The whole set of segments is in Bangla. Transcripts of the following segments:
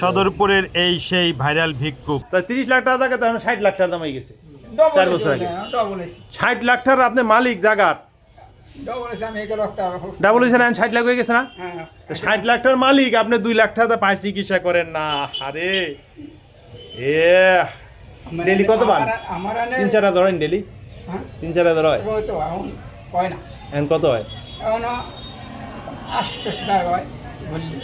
সদরপুরের এই সেই ভাইরাল ভিক্ষুক। তিরিশ লাখ টাকা থাকে তখন ষাট লাখ টাকা দাম হয়ে গেছে। চার বছর আগে। ষাট লাখ টাকার আপনি মালিক জাগার। ডবল হয়েছে ষাট লাখ হয়ে গেছে না? হ্যাঁ তো ষাট লাখ টাকার মালিক আপনি দুই লাখ টাকা চিকিৎসা করেন না। আরে এ ডেলি কত পান? তিন চার হাজার হয় ডেলি? হ্যাঁ। তিন চার হাজার হয়? এখন হয় কত হয়? এখন আটশো টাকা হয়। ঘুরলে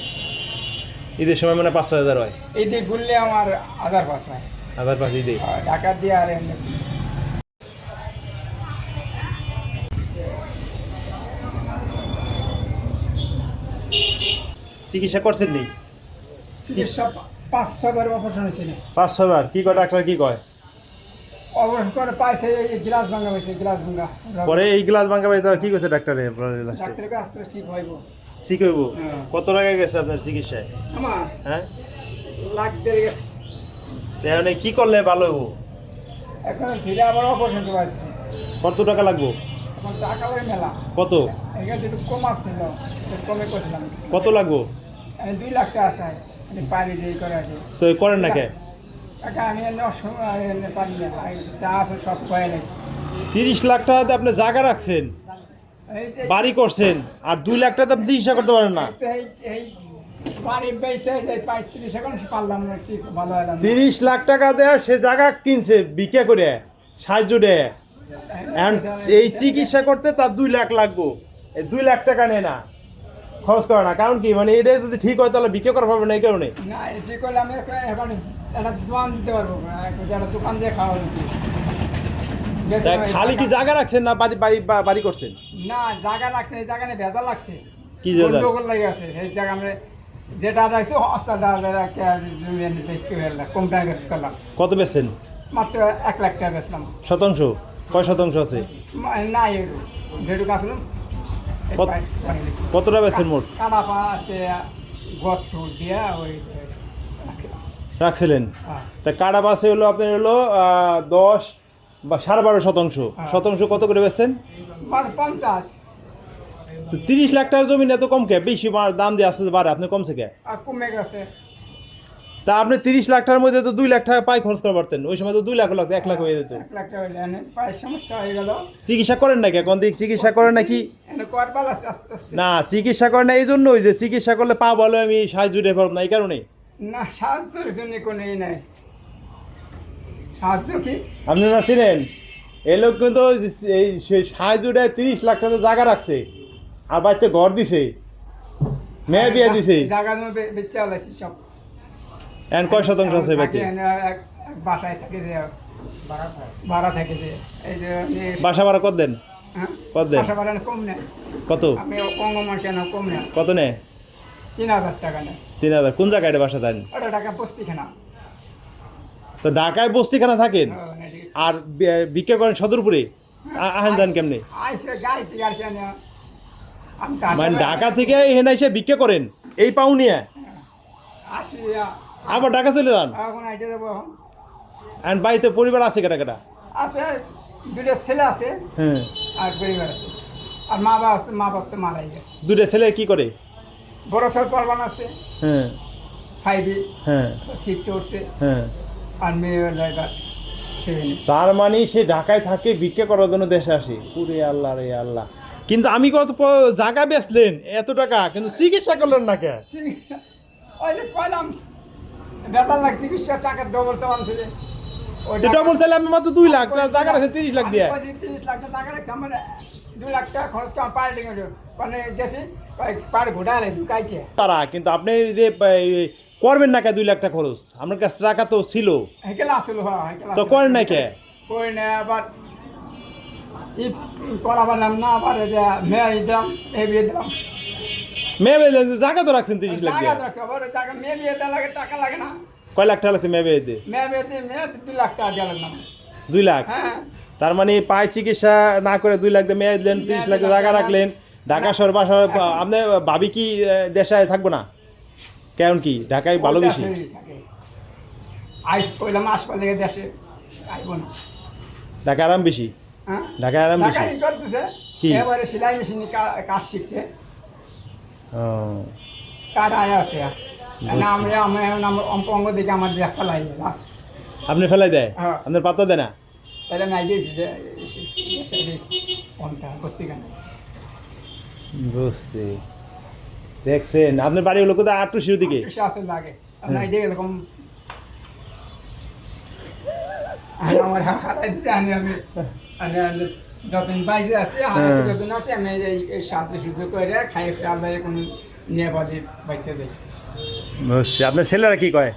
ঈদের সময় মানে পাঁচ হাজার হয়। দিয়ে ঘুরলে আমার হাজার পাঁচ হয়। হাজার পাঁচ ঈদে? আর ঢাকা দিয়ে আর চিকিৎসা করছেন নি? চিকিৎসা পাঁচ ছবার অপারেশন হয়েছিল পাঁচ ছয়বার কি কয় ডাক্তার কি কয়? অপারেশন করে পাইছে এই গ্লাস ভাঙা হয়েছে গ্লাস ভাঙা। পরে এই গ্লাস ভাঙা পাই কি করছে ডাক্তারে? লাস্টে ডাক্তারকে আস্তে আস্তে ঠিক হইব ঠিক হইব। কত টাকা গেছে আপনার চিকিৎসায়? আমার হ্যাঁ? লাখ দেড় গেছে। তাহলে কি করলে ভালো হইব? এখন ফিরে আবার অপারেশন করে আসছে কত টাকা লাগবো? এখন টাকা ওই মেলা। কত? এখানে একটু কম আসছিল একটু কমে করছিলাম। কত লাগবো? দুই লাখ টাকা আছে আমি পারি যে করে আছে তো করেন না কে? টাকা আমি পারি না। আছে সব কয়ে নিয়েছি তিরিশ লাখ টাকাতে আপনি জায়গা রাখছেন? বাড়ি করছেন আর দুই লাখ টাকা আপনি চিকিৎসা করতে পারেন না। তিরিশ লাখ টাকা দেয় সে জায়গা কিনছে বিক্রি করে সাহায্য দেয়। এই চিকিৎসা করতে তার দুই লাখ লাগবো। এই দুই লাখ টাকা নেয় না খরচ করে না। কারণ কি মানে এটা যদি ঠিক হয় তাহলে বিক্রি করা পারবে না এই কারণে না ঠিক করলে আমি এখন এখন একটা দোকান দিতে পারব একটা দোকান দিয়ে খাওয়া খালি কি জায়গা রাখছেন না বাড়ি বাড়ি বাড়ি করছেন? না জায়গা লাগছে এই জায়গা নিয়ে ভেজা লাগছে। কি ভেজাল? গন্ডগোল লেগে আছে এই জায়গা আমরা যেটা রাখছি হস্তাটা কম টাকা করলাম। কত বেচছেন? মাত্র এক লাখ টাকা বেচলাম। শতাংশ? কয় শতাংশ আছে? নাই যেটুকু আসলো কতটা বেচছেন মোট? কাটা পা আছে গর্ত দিয়া ওই রাখছিলেন? হ্যাঁ। তা কাটা বাসে হলো আপনার হলো দশ বা সাড়ে বারো শতাংশ। হ্যাঁ। শতাংশ কত করে বেচছেন? পঞ্চাশ। তো তিরিশ লাখ টাকার জমি এত কম কে? বেশি দাম দিয়ে আসতে বাড়ে আপনি কমছে কে? কমে গেছে। তা আপনি তিরিশ লাখ টাকার মধ্যে তো দুই লাখ টাকা পাই খরচ করতে পারতেন। ওই সময় তো দুই লাখ লাগতো এক লাখ হয়ে যেত। এক লাখ হয়ে গেল। চিকিৎসা করেন নাকি এখন? দিক চিকিৎসা করেন নাকি? না চিকিৎসা করেন না এই জন্যই যে চিকিৎসা করলে পা বলে আমি সাহায্য দিতে পারব না এই কারণে না সাহায্যের জন্য কোনো নাই। সাহায্য কি? আপনি না চিনেন? এই লোক কিন্তু এই সেই সাহায্য দেয় তিরিশ লাখ টাকা জায়গা রাখছে। আর বাড়িতে ঘর দিছে। মেয়ে বিয়ে দিছে। জায়গা বেচে সব। এখন কয় শতাংশ আছে বাকি? এনে বাসায় থাকে যে ভাড়া থাকে যে। এই যে বাসা ভাড়া কত দেন? হ্যাঁ? কত দেন? বাসা ভাড়া কম নেয়। কত? আমি অঙ্গ কম নেয়। কত নে তিন হাজার টাকা নেয়। তিন হাজার। কোন জায়গায় বাসা দেন? ওটা টাকা বস্তি খানা তো ঢাকায় বস্তিখানা থাকেন? আর বি- ভিক্ষা করেন সদরপুরে? আ- আহেন যান কেমনে? মানে ঢাকা থেকে এখানে এসে ভিক্ষা করেন? এই পাও নিয়ে? আবার ঢাকা চলে যান? এখন বাড়িতে পরিবার আছে কেটা কেটা? আছে দুটো ছেলে আছে। হ্যাঁ। আর পরিবার আছে। আর মা বাবা আছে মা বাবা তো মারাই গেছে। দুটো ছেলে কি করে? বড় সর পারবান আছে। হ্যাঁ। ফাইভে হ্যাঁ। সিক্সে উঠছে। হ্যাঁ। আর সেভেনে তার মানে সে ঢাকায় থাকে ভিক্ষা করার জন্য দেশে আসে। পুরে আল্লাহ রে আল্লাহ। কিন্তু আমি কত প- জায়গা বেচলেন এত টাকা কিন্তু চিকিৎসা করলেন না কে? ওই যে কইলাম বেতন লাখ চিকিৎসা টাকার ডবল চাওয়ান ছিল। টাকা- ডবল চাইলে আমি মাত্র দুই লাখ জায়গা আছে তিরিশ লাখ দিয়ে। তিরিশ লাখ টাকা টাকা রাখছি আমার দুই লাখ টাকা খরচ করে মানে গেছি তারা কিন্তু আপনি যে এই, করবেন না কে দুই লাখ টাকা খরচ? আপনার কাছে টাকা তো ছিল। হ্যাঁ তো করেন না কে? কই না আবার ই না আবার মেয়ে দিলাম মেয়ে বিয়ে দিলাম। মেয়ে বেলেন জায়গা তো রাখছেন তিরিশ লাখ টাকা রাখছে আবার ওই টাকা মেয়ে বিয়ে দেওয়া লাগে টাকা লাগে না। কয় লাখ টাকা লাগছে মেয়ে বিয়ে দিয়ে? মেয়ে বিয়ে দিয়ে মেয়ে দুই লাখ টাকা দিয়ে লাগলাম দুই লাখ? হ্যাঁ। তার মানে পায়ের চিকিৎসা না করে দুই লাখ দিয়ে মেয়ে দিলেন তিরিশ লাখ জায়গা রাখলেন। ঢাকা শহর বাসা আপনার ভাবি কি দেশায় থাকব না? কেমন কি ঢাকায় ভালো বেশি আইস কইলাম আসবার লেগে দেশে আইব না ঢাকায় আরাম বেশি হ্যাঁ ঢাকায় আরাম বেশি করতেছে কি? এবারে সেলাই মেশিনে কাজ শিখছে ও, কার আয় আছে না আমি আমার দেখে আমার দেখ ফেলাই আপনি ফেলাই দেয় হ্যাঁ। আপনার পাতা দেয় না তাহলে নাই দিয়েছি যে এসে দিয়েছি কোনটা বস্তি কেন বুঝছি দেখছেন আপনার বাড়ি হলো কোথায় আটটু শিরু দিকে। যতদিন বাইসে আছি হ্যাঁ। যতদিন আছে আমি এই- এই সাহায্য সুযোগ করে খাই আল্লাহ কোনো নিয়ে বাইসে যাই বুঝছি আপনার ছেলেরা কি কয়?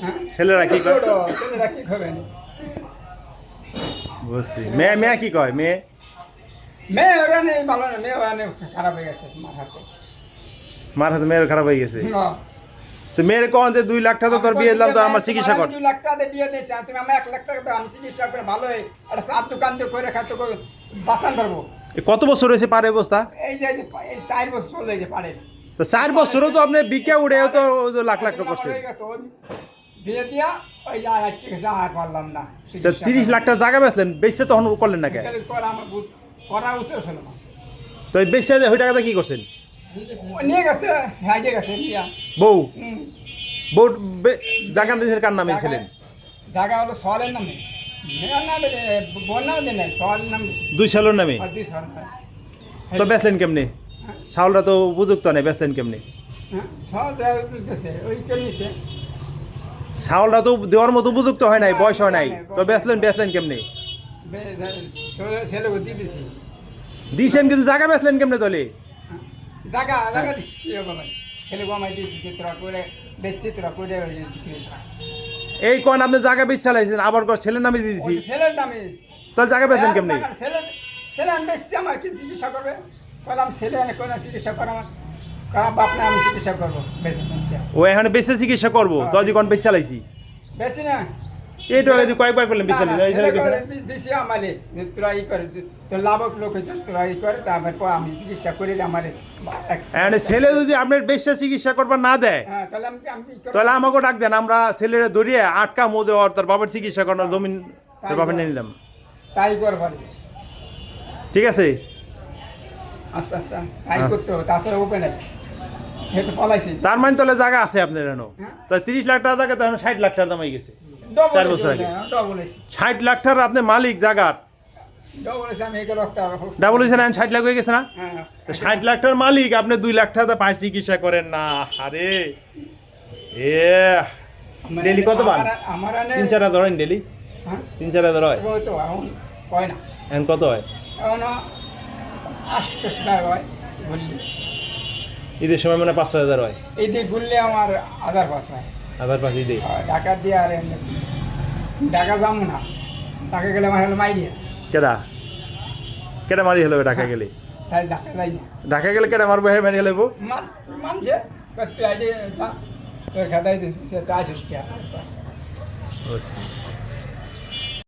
হ্যাঁ? ছেলেরা কি কয়? ছেলেরা কি বুঝছি মেয়ে মেয়ে কি কয়? মেয়ে? মেয়ে ওরা নেই ভালো না মেয়ে ওরা খারাপ হয়ে গেছে মার হাতে মার হাতে মেয়ের খারাপ হয়ে গেছে। তো মেয়ের কখন যে দুই লাখ টাকা তোর বিয়ে দিলাম তো আমার চিকিৎসা কর। দু লাখ টাকা দিয়ে বিয়ে দিয়েছে তুমি আমার এক লাখ টাকা দাও আমি চিকিৎসা করে ভালো হয়ে একটা দোকান দিয়ে করে খাতে বাঁচান পারব। কত বছর হয়েছে পারে অবস্থা? এই যে এই চার বছর পারে তো চার বছরও তো আপনি বিকে উড়েও তো লাখ লাখ টাকা হয়ে ওই বিয়ে দিয়া ওই যে আটকে গেছে আর পারলাম না তিরিশ লাখ টাকা জায়গা বেচলেন বেচতে তখন করলেন না কে করা উচিত ছিল না। তো বেচতে ওই টাকাটা কি করছেন? নিয়ে গেছে হাইটে গেছে বউ। বউ জায়গা দিয়েছেন কার নামে ছিলেন? জায়গা হলো সলের নামে? দুই সালের নামে। তো বেচলেন কেমনে? চাউলটা তো উপযুক্ত নেই বেচলেন কেমনে? হ্যাঁ চাউলটা তো দেওয়ার মতো উপযুক্ত হয় নাই বয়স হয় নাই। তো বেচলেন বেচলেন কেমনে? বে- ছেলে- ছেলেকে দিয়ে দিছি। দিয়েছেন কিন্তু জায়গা বেচলেন কেমনে তলে হ্যাঁ। জায়গা জায়গা দিচ্ছি ও বাবা ছেলে গমাই দিয়েছি যে তোরা করে বেচছি তোরা করে। এই কোন আপনি জায়গা বেচ চালাইছেন আবার কর ছেলের নামে দিয়ে দিছি? ওই ছেলের নামে। তো জায়গা বেচলেন কেমনে? ছেলে ছেলে আমি বেচছি আমার কি চিকিৎসা করবে? বললাম ছেলে এনে কোনো চিকিৎসা করে আমার। বাপ না আমি চিকিৎসা করব। বেশ ও এখানে বেচে চিকিৎসা করব তো যদি কোন বেচ চালাইছি? বেশি না। এইটা যদি কয়েকবার করলেন বেচ না, না, চালাইছি ছেলে দিছি আমারে তোরা ই করে তোর লাভক লোক হয়েছে তোরা ই করে তারপর আমি চিকিৎসা করে আমার। ছেলে যদি আপনার বেশা চিকিৎসা করবার না দেয় হ্যাঁ তাহলে আমাকে ডাক দেন আমরা ছেলেরা ধরিয়ে আটকা তার বাবার চিকিৎসা করার জমিন তার বাবার নিয়ে নিলাম। তাই করবার। ঠিক আছে? আচ্ছা আচ্ছা তাই হ্যাঁ। করতে হবে তাছাড়া ওপেন আছে তার মানে তাহলে জায়গা আছে আপনার এনো হ্যাঁ। তো তিরিশ লাখ টাকা জায়গা তখন ষাট লাখ টাকা দাম হয়ে গেছে। চার বছর আগে। ষাট লাখ টাকার আপনি মালিক জায়গার ডবল হয়েছে না ষাট লাখ হয়ে গেছে না? হ্যাঁ। ষাট লাখ টাকার মালিক আপনি দুই লাখ টাকা চিকিৎসা করেন না। আরে এ ডেলি কত পান? তিন হাজার হয় ডেলি? হ্যাঁ? তিন চার হাজার হয়? এখন হয় কত হয়? হয় ঈদের সময় মানে পাঁচ হাজার হয়। ঘুরলে আমার পাস হয় হাজার পাশে আর টাকা দিয়ে আর এমনি যাম যাব না। টাকা গেলে আমার হলো মাইরিয়া। কেডা? কেডা মারি হলো ঢাকা গেলে? যাই না। ঢাকা গেলে কেডা মারবো হে মারি হলেবো মান মানছে তুই আইডি যা। তোর খাতায় দিছিস তা আসিস কে?